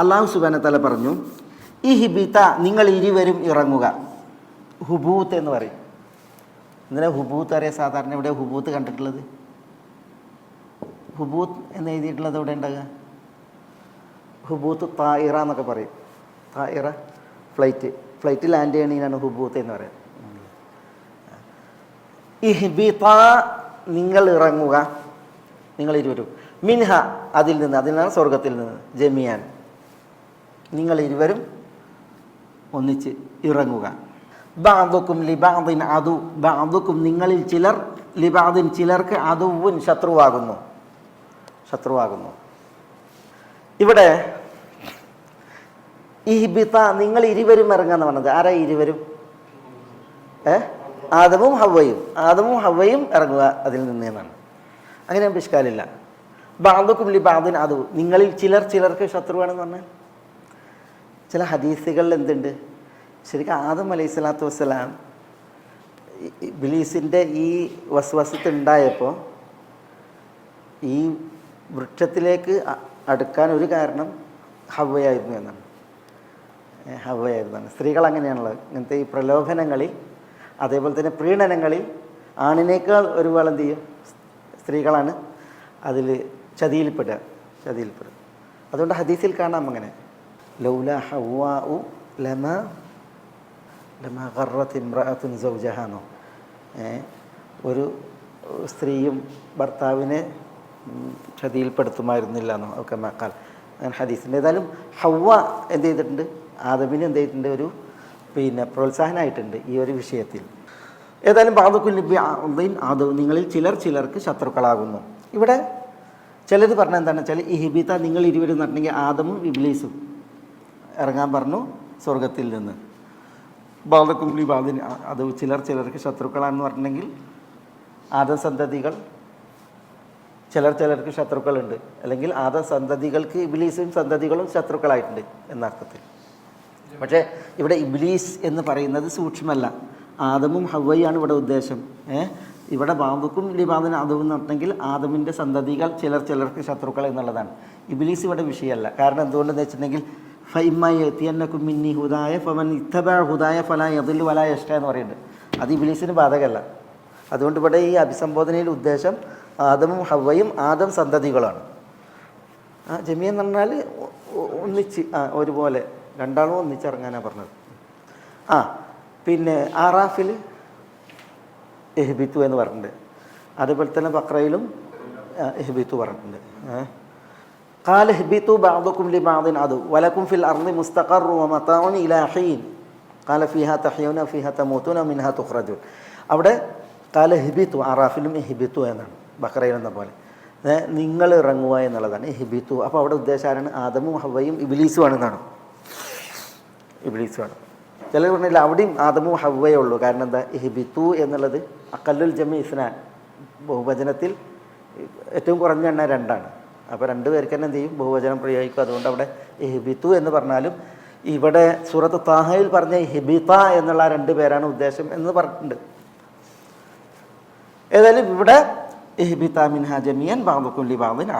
അള്ളാഹു സുബാന തല പറഞ്ഞു ഈ ഹിബിത്ത നിങ്ങൾ ഇരുവരും ഇറങ്ങുക. ഹുബൂത്ത് എന്ന് പറയും. ഇന്നലെ ഹുബൂത്ത് അറിയാം സാധാരണ ഇവിടെ ഹുബൂത്ത് കണ്ടിട്ടുള്ളത്? ഹുബൂത്ത് എന്ന് എഴുതിയിട്ടുള്ളത് എവിടെ ഉണ്ടാകുക? ഹുബൂത്ത് തായിറ എന്നൊക്കെ പറയും. തായിറ ഫ്ലൈറ്റ്. ഫ്ലൈറ്റ് ലാൻഡ് ചെയ്യണതിനാണ് ഹുബൂത്ത് എന്ന് പറയുന്നത് ഇഹ്ബിത നിങ്ങൾ ഇറങ്ങുക. നിങ്ങൾ ഇരുവരും മിൻഹ അതിൽ നിന്ന് അതിൽ നിന്നാണ് സ്വർഗത്തിൽ നിന്ന്. ജമിയാൻ. നിങ്ങൾ ഇരുവരും ഒന്നിച്ച് ഇറങ്ങുക. ബാദുക്കും ലിബാദിൻ അതു ബാദുക്കും നിങ്ങളിൽ ചിലർ ലിബാദിൻ ചിലർക്ക് അതുവും ശത്രുവാകുന്നു. ശത്രുവാകുന്നു. ഇവിടെ ഇഹ്ബിത നിങ്ങൾ ഇരുവരും ഇറങ്ങാന്ന് പറഞ്ഞത് ആരാ ഇരുവരും? ഏ? ആദവും ഹവയും ആദവും ഹവയും ഇറങ്ങുക അതിൽ നിന്ന് എന്നാണ്. അങ്ങനെ പിഷ്കാലില്ല ബാദുക്കും ലി ബാദിൻ അതു നിങ്ങളിൽ ചിലർ ചിലർക്ക് ശത്രുവാണെന്ന് പറഞ്ഞാൽ ചില ഹദീസുകളിൽ എന്തുണ്ട്? ശരിക്കും ആദം അലൈഹി സ്വലാത്തു വസ്സലാം ബിലീസിന്റെ ഈ വസ്വസത്ത് ഉണ്ടായപ്പോൾ ഈ വൃക്ഷത്തിലേക്ക് അടുക്കാൻ ഒരു കാരണം ഹവയായിരുന്നു എന്നാണ്. ഹവയായിരുന്നാണ് സ്ത്രീകൾ അങ്ങനെയാണുള്ളത്. ഇങ്ങനത്തെ ഈ പ്രലോഭനങ്ങളിൽ അതേപോലെ തന്നെ പ്രീണനങ്ങളിൽ ആണിനേക്കാൾ ഒരുപാട് എന്ത് ചെയ്യും? സ്ത്രീകളാണ് അതിൽ ചതിയിൽപ്പെടുക ചതിയിൽപ്പെടുക. അതുകൊണ്ട് ഹദീസിൽ കാണാം അങ്ങനെ. ലൗല ഹവ്വാഉ ലമ ഒരു സ്ത്രീയും ഭർത്താവിനെ ചതിയിൽപ്പെടുത്തുമായിരുന്നില്ല എന്നോ. ഒക്കെ മക്കാൽ അങ്ങനെ ഹദീസിന്റെ ഏതായാലും ഹവ്വ എന്ത് ചെയ്തിട്ടുണ്ട്? ആദമിന് എന്ത് ചെയ്തിട്ടുണ്ട്? ഒരു പിന്നെ പ്രോത്സാഹനമായിട്ടുണ്ട് ഈ ഒരു വിഷയത്തിൽ. ഏതായാലും ബാധുക്കുല്ലിബി ആദവ് നിങ്ങളിൽ ചിലർ ചിലർക്ക് ശത്രുക്കളാകുന്നു. ഇവിടെ ചിലർ പറഞ്ഞ എന്താണെന്ന് വെച്ചാൽ ഈ ഹിബിത്ത നിങ്ങൾ ഇരുവരും നടണമെങ്കിൽ ആദമും ഇബ്ലീസും. ഇറങ്ങാൻ പറഞ്ഞു സ്വർഗത്തിൽ നിന്ന്. ബാധക്കുംലി ബാധിന് അത് ചിലർ ചിലർക്ക് ശത്രുക്കളാണെന്ന് പറഞ്ഞിട്ടുണ്ടെങ്കിൽ ആദസന്തതികൾ ചിലർ ചിലർക്ക് ശത്രുക്കളുണ്ട്. അല്ലെങ്കിൽ ആദ സന്തതികൾക്ക് ഇബ്ലീസും സന്തതികളും ശത്രുക്കളായിട്ടുണ്ട് എന്നർത്ഥത്തിൽ. പക്ഷേ ഇവിടെ ഇബ്ലീസ് എന്ന് പറയുന്നത് സൂക്ഷ്മല്ല ആദമും ഹവ്വയാണ് ഇവിടെ ഉദ്ദേശം. ഏഹ് ഇവിടെ ബാബുക്കും ലിബാബിന് ആദവും എന്ന് ആദമിന്റെ സന്തതികൾ ചിലർ ചിലർക്ക് ശത്രുക്കൾ എന്നുള്ളതാണ്. ഇബിലീസ് ഇവിടെ വിഷയമല്ല. കാരണം എന്തുകൊണ്ടെന്ന് വെച്ചിട്ടുണ്ടെങ്കിൽ ഫൈമയത്തിയന്നക്കും മിന്നി ഹുദായ ഫമൻ ഇത്തബ ഹുദായ ഫല എതിൽ വല എഷ്ട എന്ന് പറയുന്നുണ്ട്. അത് ഇബിലീസിന് ബാധകമല്ല. അതുകൊണ്ട് ഇവിടെ ഈ അഭിസംബോധനയിൽ ഉദ്ദേശം ആദമും ഹവയും ആദം സന്തതികളാണ്. ആ ജമിയ എന്ന് പറഞ്ഞാൽ ഒന്നിച്ച് ആ ഒരുപോലെ. രണ്ടാളും ഒന്നിച്ചിറങ്ങാനാണ് പറഞ്ഞത്. ആ പിന്നെ ആറാഫിൽ എഹ്ബിത്തു എന്ന് പറഞ്ഞിട്ടുണ്ട് അതുപോലെ തന്നെ ബക്രയിലും ആ, എഹ്ബിത്തു പറഞ്ഞിട്ടുണ്ട് ഏ. قال اهبطوا بعضكم لبعض عدو ولكم في الأرض مستقر ومتاع إلى حين قال فيها تحيون وفيها تموتون ومنها تخرجون അവിടെ കാല ഹിബിത്തു അറാഫിലും ഹിബിത്തു എന്നാണ് ബക്രയിൽ എന്ന പോലെ ഏ, നിങ്ങൾ ഇറങ്ങുക എന്നുള്ളതാണ് ഹിബിത്തു അപ്പോൾ അവിടെ ഉദ്ദേശാരാണ് ആദമും ഹവയും ഇബിലീസുമാണെന്നാണ് ഇബിലീസുമാണ് ചിലർ പറഞ്ഞില്ല അവിടെയും ആദമും ഹവ്വയേ ഉള്ളൂ. കാരണം എന്താ? ഹിബിത്തു എന്നുള്ളത് അക്കല്ലുൽ ജമി ഇസ്നാൻ ബഹുവചനത്തിൽ ഏറ്റവും കുറഞ്ഞ എണ്ണ രണ്ടാണ്. അപ്പോൾ രണ്ട് പേർക്ക് തന്നെ എന്ത് ചെയ്യും? ബഹുവചനം പ്രയോഗിക്കും. അതുകൊണ്ട് അവിടെ ഹിബിത്തു എന്ന് പറഞ്ഞാലും ഇവിടെ സൂറത്ത് താഹയിൽ പറഞ്ഞ ഹിബിത എന്നുള്ള രണ്ട് പേരാണ് ഉദ്ദേശം എന്ന് പറഞ്ഞിട്ടുണ്ട്. ഏതായാലും ഇവിടെ ഇഹ്ബിത്ത മിൻഹ ജമിയൻ ബാബുക്കുല്ലി ബാബിൻ